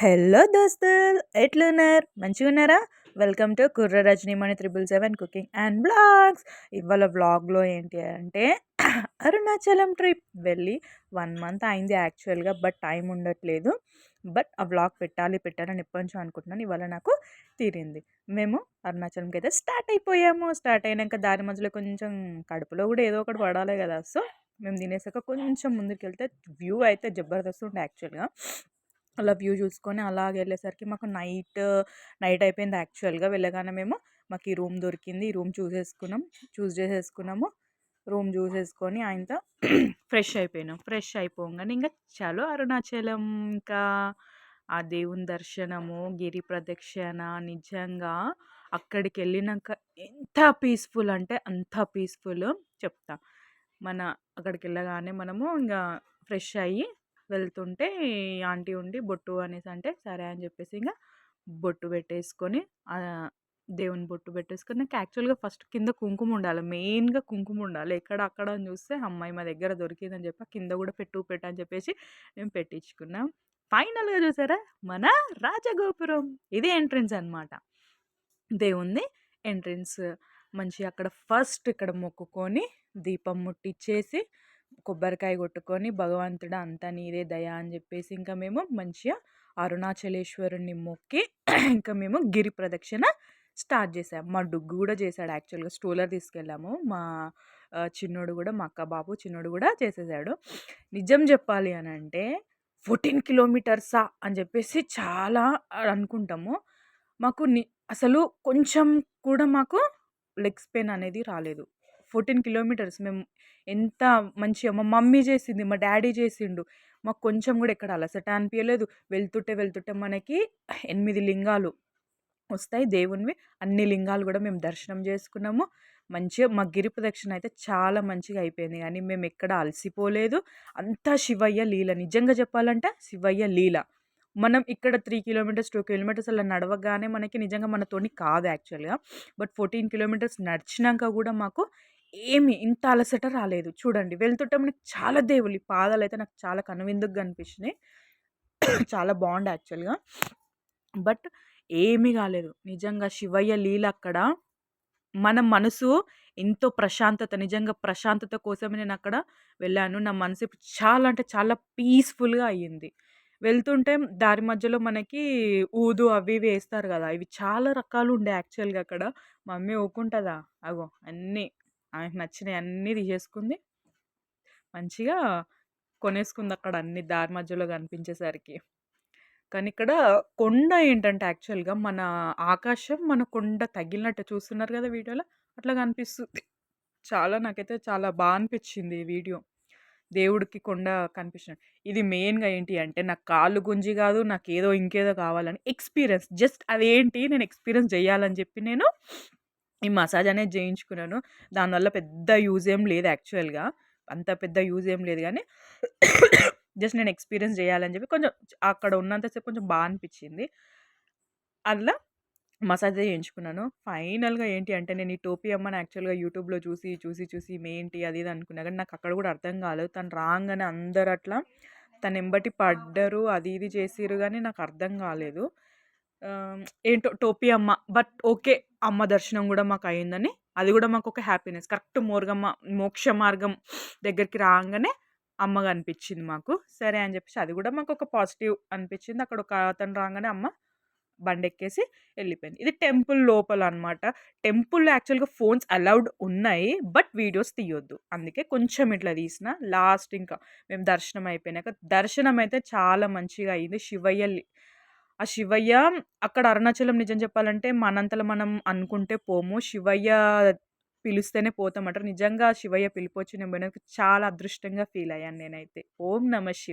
Hello దోస్తులు ఎట్లున్నారు మంచిగా ఉన్నారా? Welcome to Kurra Rajanimani triple seven cooking and blogs. ఇవాళ వ్లాగ్లో ఏంటి అంటే అరుణాచలం ట్రిప్ వెళ్ళి వన్ మంత్ అయింది యాక్చువల్గా బట్ టైం ఉండట్లేదు. బట్ ఆ వ్లాగ్ పెట్టాలి పెట్టాలని ఎప్పటి నుంచో అనుకుంటున్నాను. ఇవాళ నాకు తీరింది. మేము అరుణాచలంకి అయితే స్టార్ట్ అయిపోయాము. స్టార్ట్ అయినాక దారి మధ్యలో కొంచెం కడుపులో కూడా ఏదో ఒకటి పడాలి కదా. సో మేము తినేసాక కొంచెం ముందుకు వెళ్తే వ్యూ అయితే జబర్దస్త్ ఉండే యాక్చువల్గా. అలా వ్యూ చూసుకొని అలాగ వెళ్ళేసరికి మాకు నైట్ నైట్ అయిపోయింది యాక్చువల్గా. వెళ్ళగానే మేము మాకు ఈ రూమ్ దొరికింది. ఈ రూమ్ చూసేసుకున్నాం. చూస్ చేసేసుకున్నాము. రూమ్ చూసేసుకొని ఆయనతో ఫ్రెష్ అయిపోయినాం. ఫ్రెష్ అయిపోగానే ఇంకా చలో అరుణాచలం ఇంకా ఆ దేవుని దర్శనము గిరి ప్రదక్షిణ నిజంగా అక్కడికి వెళ్ళినాక ఎంత పీస్ఫుల్ అంటే అంత పీస్ఫుల్ చెప్తా. మన అక్కడికి వెళ్ళగానే మనము ఇంకా ఫ్రెష్ అయ్యి వెళ్తుంటే ఆంటీ ఉండి బొట్టు అనేసి అంటే సరే అని చెప్పేసి ఇంకా బొట్టు పెట్టేసుకొని దేవుని బొట్టు పెట్టేసుకొని నాకు యాక్చువల్గా ఫస్ట్ కింద కుంకుమ ఉండాలి. మెయిన్గా కుంకుమ ఉండాలి. ఎక్కడ అక్కడ అని చూస్తే అమ్మాయి మా దగ్గర దొరికిందని చెప్పి కింద కూడా పెట్టు పెట్టని చెప్పేసి మేము పెట్టించుకున్నాం. ఫైనల్గా చూసారా? మన రాజగోపురం. ఇది ఎంట్రన్స్ అనమాట దేవుంది ఎంట్రన్స్ మంచి అక్కడ ఫస్ట్ ఇక్కడ మొక్కుకొని దీపం ముట్టించేసి కొబ్బరికాయ కొట్టుకొని భగవంతుడు అంతా నీదే దయ అని చెప్పేసి ఇంకా మేము మంచిగా అరుణాచలేశ్వరుని మొక్కి ఇంకా మేము గిరి ప్రదక్షిణ స్టార్ట్ చేసాం. మా డుగ్గు కూడా చేశాడు యాక్చువల్గా. స్టోలర్ తీసుకెళ్ళాము. మా చిన్నోడు కూడా మా అక్క బాబు చిన్నోడు కూడా చేసేసాడు. నిజం చెప్పాలి అని అంటే ఫోర్టీన్ కిలోమీటర్సా అని చెప్పేసి చాలా అనుకుంటాము. మాకు ని అసలు కొంచెం కూడా మాకు లెగ్స్ పెయిన్ అనేది రాలేదు. Fourteen kilometres. మేము ఎంత మంచిగా మా మమ్మీ చేసింది మా డాడీ చేసిండు. మాకు కొంచెం కూడా ఎక్కడ అలసట అనిపించలేదు వెళ్తుంటే వెళ్తుంటే మనకి ఎనిమిది లింగాలు వస్తాయి దేవునివి. అన్ని లింగాలు కూడా మేము దర్శనం చేసుకున్నాము. మంచిగా మా గిరి ప్రదక్షిణ అయితే చాలా మంచిగా అయిపోయింది. కానీ మేము ఎక్కడ అలసిపోలేదు. అంతా శివయ్య లీల. నిజంగా చెప్పాలంటే శివయ్య లీల. మనం ఇక్కడ త్రీ కిలోమీటర్స్ టూ కిలోమీటర్స్ అలా నడవగానే మనకి నిజంగా మనతోని కాదు యాక్చువల్గా. బట్ ఫోర్టీన్ కిలోమీటర్స్ నడిచినాక కూడా మాకు ఏమి ఇంత అలసట రాలేదు. చూడండి వెళ్తుంటే మనకు చాలా దేవుళ్ళు. ఈ పాదాలు అయితే నాకు చాలా కనువిందుకు అనిపించినాయి చాలా బాగుండే యాక్చువల్గా. బట్ ఏమీ కాలేదు. నిజంగా శివయ్య లీల అక్కడ. మన మనసు ఎంతో ప్రశాంతత నిజంగా ప్రశాంతత కోసమే నేను అక్కడ వెళ్ళాను. నా మనసు చాలా అంటే చాలా పీస్ఫుల్గా అయ్యింది. వెళ్తుంటే దారి మధ్యలో మనకి ఊదు అవి ఇవి వేస్తారు కదా. ఇవి చాలా రకాలు ఉండే యాక్చువల్గా అక్కడ. మమ్మీ ఊకుంటుందా? అగో అన్నీ. ఆమెకు నచ్చినవి అన్నీ తీసేసుకుంది. మంచిగా కొనేసుకుంది అక్కడ అన్ని దారి మధ్యలో కనిపించేసరికి. కానీ ఇక్కడ కొండ ఏంటంటే యాక్చువల్గా మన ఆకాశం మన కొండ తగిలినట్టు చూస్తున్నారు కదా వీడియోలో అట్లా కనిపిస్తుంది. చాలా నాకైతే చాలా బాగా అనిపించింది ఈ వీడియో. దేవుడికి కొండ కనిపించినట్టు ఇది మెయిన్గా ఏంటి అంటే నాకు కాళ్ళు గుంజి కాదు నాకు ఏదో ఇంకేదో కావాలని ఎక్స్పీరియన్స్ జస్ట్ అదేంటి నేను ఎక్స్పీరియన్స్ చేయాలని చెప్పి నేను ఈ మసాజ్ అనేది చేయించుకున్నాను. దానివల్ల పెద్ద యూజ్ ఏం లేదు యాక్చువల్గా. అంత పెద్ద యూజ్ ఏం లేదు కానీ జస్ట్ నేను ఎక్స్పీరియన్స్ చేయాలని చెప్పి కొంచెం అక్కడ ఉన్నంతసేపు కొంచెం బాగా అనిపించింది. అలా మసాజ్ చేయించుకున్నాను. ఫైనల్గా ఏంటి అంటే నేను ఈ టోపీ అమ్మని యాక్చువల్గా యూట్యూబ్లో చూసి చూసి చూసి ఏంటి అది ఇది అనుకున్నా కానీ నాకు అక్కడ కూడా అర్థం కాలేదు. తను రాగానే అందరు అట్లా తను ఎంబటి పడ్డరు అది ఇది చేసిరు కానీ నాకు అర్థం కాలేదు. ఏంటో టోపీ అమ్మ బట్ ఓకే. అమ్మ దర్శనం కూడా మాకు అయిందని అది కూడా మాకు ఒక హ్యాపీనెస్. కరెక్ట్ మోర్గమ్మ మోక్ష మార్గం దగ్గరికి రాగానే అమ్మ కనిపించింది మాకు. సరే అని చెప్పేసి అది కూడా మాకు ఒక పాజిటివ్ అనిపించింది అక్కడ ఒక అతను రాగానే అమ్మ బండి ఎక్కేసి వెళ్ళిపోయింది ఇది టెంపుల్ లోపల అనమాట టెంపుల్లో యాక్చువల్గా ఫోన్స్ అలౌడ్ ఉన్నాయి బట్ వీడియోస్ తీయొద్దు. అందుకే కొంచెం ఇట్లా తీసిన లాస్ట్ ఇంకా మేము దర్శనం అయిపోయినాక దర్శనం అయితే చాలా మంచిగా అయింది. శివయ్య ఆ శివయ్య అక్కడ అరుణాచలం నిజం చెప్పాలంటే మనంతలో మనం అనుకుంటే పోము. శివయ్య పిలిస్తేనే పోతామంటారు. నిజంగా శివయ్య పిలిపొచ్చి నేను చాలా అదృష్టంగా ఫీల్ అయ్యాను నేనైతే. ఓం నమ శివ